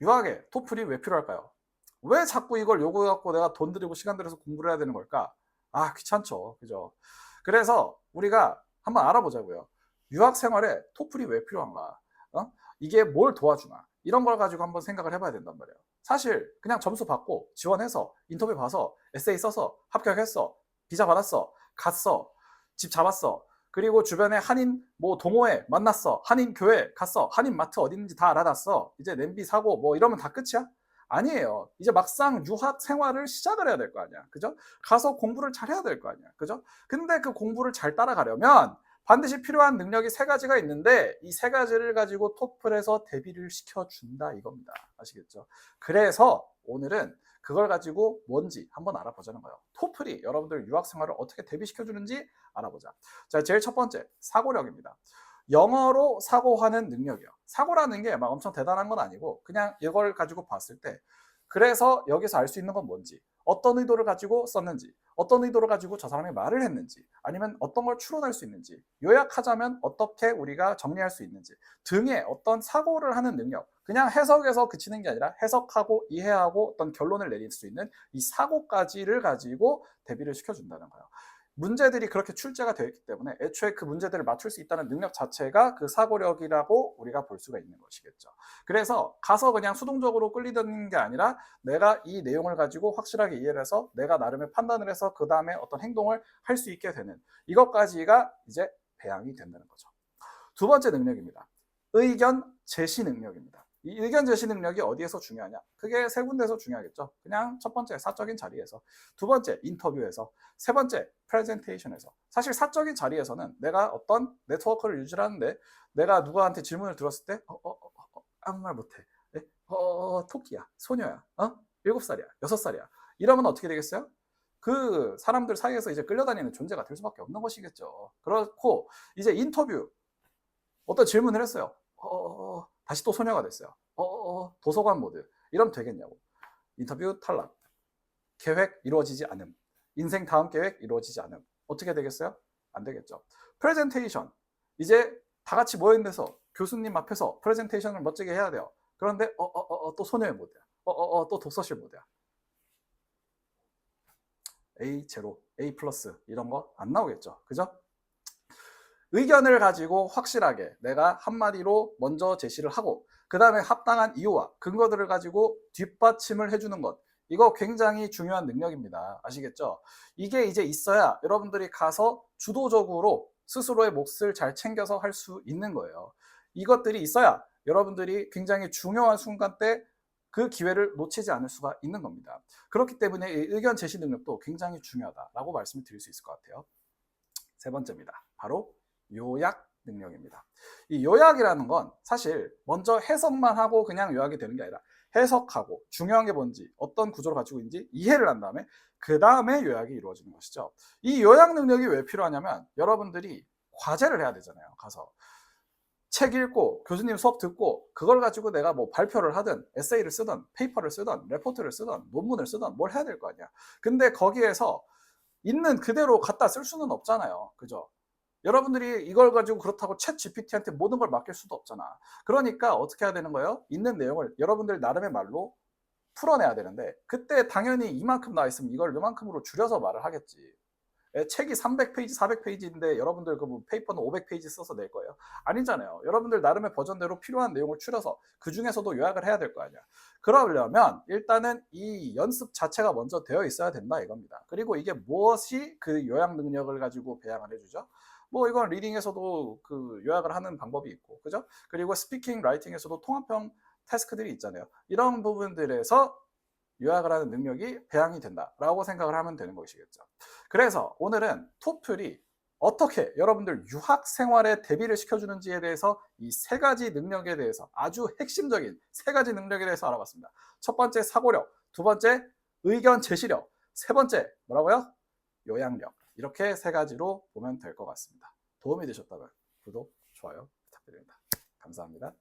유학에 토플이 왜 필요할까요? 왜 자꾸 이걸 요구해갖고 내가 돈 들이고 시간 들여서 공부를 해야 되는 걸까? 아, 귀찮죠. 그죠? 그래서 우리가 한번 알아보자고요. 유학 생활에 토플이 왜 필요한가? 어? 이게 뭘 도와주나? 이런 걸 가지고 한번 생각을 해봐야 된단 말이에요. 사실 그냥 점수 받고 지원해서 인터뷰 봐서 에세이 써서 합격했어. 비자 받았어. 갔어. 집 잡았어. 그리고 주변에 한인 뭐 동호회 만났어. 한인 교회 갔어. 한인 마트 어디 있는지 다 알아놨어. 이제 냄비 사고 뭐 이러면 다 끝이야? 아니에요. 이제 막상 유학 생활을 시작을 해야 될 거 아니야. 그죠? 가서 공부를 잘 해야 될 거 아니야. 그죠? 근데 그 공부를 잘 따라가려면 반드시 필요한 능력이 세 가지가 있는데 이 세 가지를 가지고 토플에서 대비를 시켜준다 이겁니다. 아시겠죠? 그래서 오늘은 그걸 가지고 뭔지 한번 알아보자는 거예요. 토플이 여러분들 유학 생활을 어떻게 대비시켜주는지 알아보자. 자, 제일 첫 번째, 사고력입니다. 영어로 사고하는 능력이요. 사고라는 게 막 엄청 대단한 건 아니고 그냥 이걸 가지고 봤을 때 그래서 여기서 알 수 있는 건 뭔지 어떤 의도를 가지고 썼는지 어떤 의도를 가지고 저 사람이 말을 했는지 아니면 어떤 걸 추론할 수 있는지 요약하자면 어떻게 우리가 정리할 수 있는지 등의 어떤 사고를 하는 능력 그냥 해석에서 그치는 게 아니라 해석하고 이해하고 어떤 결론을 내릴 수 있는 이 사고까지를 가지고 대비를 시켜준다는 거예요. 문제들이 그렇게 출제가 되어 있기 때문에 애초에 그 문제들을 맞출 수 있다는 능력 자체가 그 사고력이라고 우리가 볼 수가 있는 것이겠죠. 그래서 가서 그냥 수동적으로 끌리던 게 아니라 내가 이 내용을 가지고 확실하게 이해를 해서 내가 나름의 판단을 해서 그 다음에 어떤 행동을 할 수 있게 되는 이것까지가 이제 배양이 된다는 거죠. 두 번째 능력입니다. 의견 제시 능력입니다. 이 의견 제시 능력이 어디에서 중요하냐? 그게 세 군데에서 중요하겠죠. 그냥 첫 번째 사적인 자리에서, 두 번째 인터뷰에서, 세 번째 프레젠테이션에서. 사실 사적인 자리에서는 내가 어떤 네트워크를 유지하는데 내가 누구한테 질문을 들었을 때 어, 어, 어, 어, 아무 말 못해. 네? 어, 토끼야, 소녀야, 어? 일곱 살이야, 여섯 살이야. 이러면 어떻게 되겠어요? 그 사람들 사이에서 이제 끌려다니는 존재가 될 수밖에 없는 것이겠죠. 그렇고 이제 인터뷰 어떤 질문을 했어요. 어, 어, 어, 다시 또 소녀가 됐어요. 어, 어, 어, 도서관 모드. 이러면 되겠냐고. 인터뷰 탈락. 계획 이루어지지 않음. 인생 다음 계획 이루어지지 않음. 어떻게 되겠어요? 안 되겠죠. 프레젠테이션. 이제 다 같이 모인 데서 교수님 앞에서 프레젠테이션을 멋지게 해야 돼요. 그런데 어, 어, 어, 어, 또 소녀의 모드야. 어, 어, 어, 또 독서실 모드야. A 제로, A 플러스 이런 거 안 나오겠죠. 그죠? 의견을 가지고 확실하게 내가 한마디로 먼저 제시를 하고 그 다음에 합당한 이유와 근거들을 가지고 뒷받침을 해주는 것 이거 굉장히 중요한 능력입니다. 아시겠죠? 이게 이제 있어야 여러분들이 가서 주도적으로 스스로의 몫을 잘 챙겨서 할 수 있는 거예요. 이것들이 있어야 여러분들이 굉장히 중요한 순간 때 그 기회를 놓치지 않을 수가 있는 겁니다. 그렇기 때문에 이 의견 제시 능력도 굉장히 중요하다라고 말씀을 드릴 수 있을 것 같아요. 세 번째입니다. 바로 요약 능력입니다. 이 요약이라는 건 사실 먼저 해석만 하고 그냥 요약이 되는 게 아니라 해석하고 중요한 게 뭔지 어떤 구조를 가지고 있는지 이해를 한 다음에 그 다음에 요약이 이루어지는 것이죠. 이 요약 능력이 왜 필요하냐면 여러분들이 과제를 해야 되잖아요. 가서 책 읽고 교수님 수업 듣고 그걸 가지고 내가 뭐 발표를 하든 에세이를 쓰든 페이퍼를 쓰든 레포트를 쓰든 논문을 쓰든 뭘 해야 될 거 아니야. 근데 거기에서 있는 그대로 갖다 쓸 수는 없잖아요. 그죠? 여러분들이 이걸 가지고 그렇다고 챗 GPT한테 모든 걸 맡길 수도 없잖아. 그러니까 어떻게 해야 되는 거예요? 있는 내용을 여러분들 나름의 말로 풀어내야 되는데 그때 당연히 이만큼 나와 있으면 이걸 이만큼으로 줄여서 말을 하겠지. 예, 책이 300페이지, 400페이지인데 여러분들 그뭐 페이퍼는 500페이지 써서 낼 거예요? 아니잖아요. 여러분들 나름의 버전대로 필요한 내용을 추려서 그 중에서도 요약을 해야 될 거 아니야. 그러려면 일단은 이 연습 자체가 먼저 되어 있어야 된다 이겁니다. 그리고 이게 무엇이 그 요약 능력을 가지고 배양을 해주죠? 뭐 이건 리딩에서도 그 요약을 하는 방법이 있고, 그죠? 그리고 스피킹, 라이팅에서도 통합형 태스크들이 있잖아요. 이런 부분들에서 요약을 하는 능력이 배양이 된다라고 생각을 하면 되는 것이겠죠. 그래서 오늘은 토플이 어떻게 여러분들 유학 생활에 대비를 시켜주는지에 대해서 이 세 가지 능력에 대해서 아주 핵심적인 세 가지 능력에 대해서 알아봤습니다. 첫 번째 사고력, 두 번째 의견 제시력, 세 번째 뭐라고요? 요약력. 이렇게 세 가지로 보면 될 것 같습니다. 도움이 되셨다면 구독, 좋아요 부탁드립니다. 감사합니다.